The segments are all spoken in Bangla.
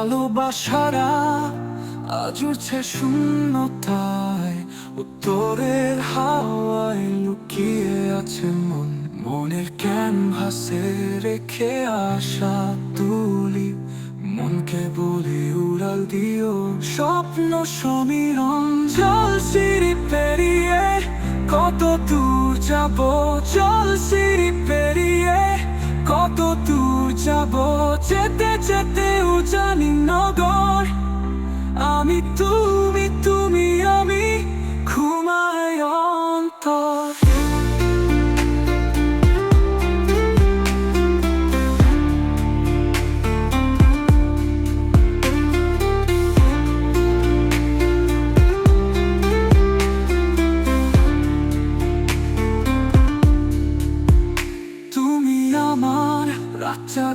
ভালোবাসারা আজ উঠছে শূন্যতায়। উত্তরের হাওয়ায় লুকিয়ে আছে মন। মনের ক্যানভাসে রেখে আসা তুলি। মনকে বলি উড়াল দিও। স্বপ্ন সমীরণ জল সিঁড়ি পেরিয়ে কত দূর যাব? জল সিঁড়ি পেরিয়ে কত দূর যাব? যেতে যেতে জানি নগর আমি তুমি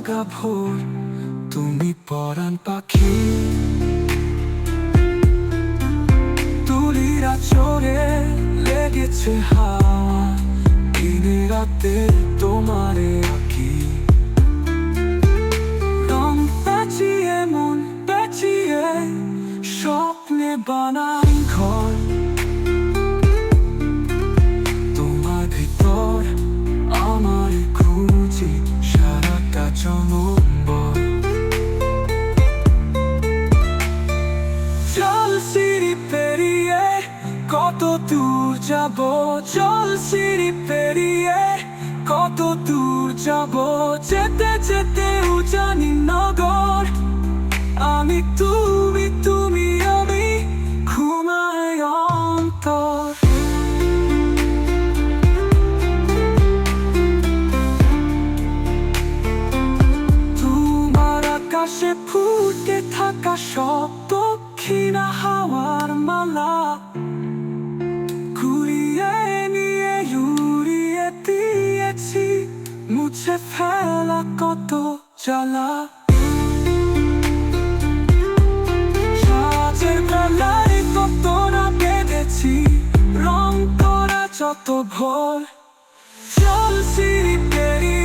জাগা ভোর, তুমি পরাণ পাখি। তুলিরা চড়ে লেগেছে হাওয়া, দিনে রাতে তোমারে আঁকি। রং পেঁচিয়ে, মন পেঁচিয়ে, স্বপ্নে বানাই দূর যাব জল সিঁড়ি পেরিয়ে। কত দূর যাব, যেতে যেতেও জানি নগর। আমি, তুমি তুমি, আমি ঘুমাই অন্তর। তোমার আকাশে ফুটে থাকা সব দক্ষিণা হাওয়ার মালা। কত জ্বালা। সাজের বেলায় কত না বেঁধেছি রং করা যত ভোর। জল সিঁড়ি পেরিয়ে